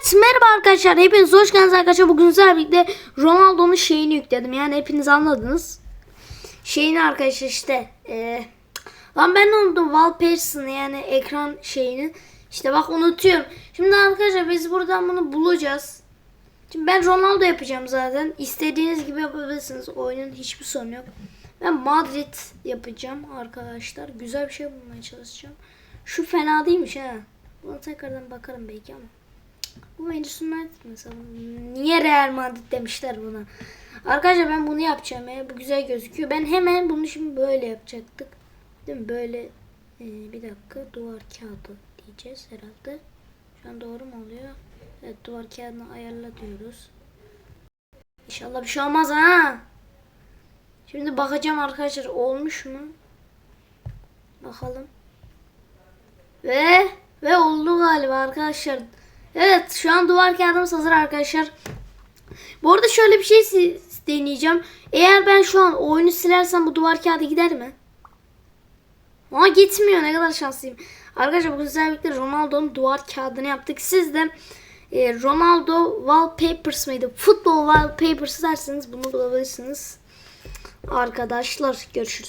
Evet merhaba arkadaşlar. Hepiniz hoş geldiniz arkadaşlar. Bugün sizlerle birlikte Ronaldo'nun şeyini yükledim. Yani hepiniz anladınız. Şeyini arkadaşlar işte eee lan ben unuttum. Wallpapers'ını yani ekran şeyini. İşte bak unutuyorum. Şimdi arkadaşlar biz buradan bunu bulacağız. Şimdi ben Ronaldo yapacağım zaten. İstediğiniz gibi yapabilirsiniz. Oyunun hiçbir sorunu yok. Ben Madrid yapacağım arkadaşlar. Güzel bir şey bulmaya çalışacağım. Şu fena değilmiş ha. Buna tekrardan bakarım belki ama bu Manchester United mesela. Niye Real Madrid demişler buna. Arkadaşlar ben bunu yapacağım ya. Bu güzel gözüküyor. Ben hemen bunu şimdi böyle yapacaktık. Değil mi? Böyle ee, bir dakika duvar kağıdı diyeceğiz herhalde. Şu an doğru mu oluyor? Evet duvar kağıdını ayarla diyoruz. İnşallah bir şey olmaz ha. Şimdi bakacağım arkadaşlar olmuş mu? Bakalım. Ve ve oldu galiba arkadaşlar. Evet şu an duvar kağıdımız hazır arkadaşlar. Bu arada şöyle bir şey deneyeceğim. Eğer ben şu an oyunu silersem bu duvar kağıdı gider mi? Ama gitmiyor ne kadar şanslıyım. Arkadaşlar sizlerle birlikte Ronaldo'nun duvar kağıdını yaptık. Siz de e, Ronaldo Wallpapers mıydı? Futbol Wallpapers derseniz bunu bulabilirsiniz. Arkadaşlar görüşürüz.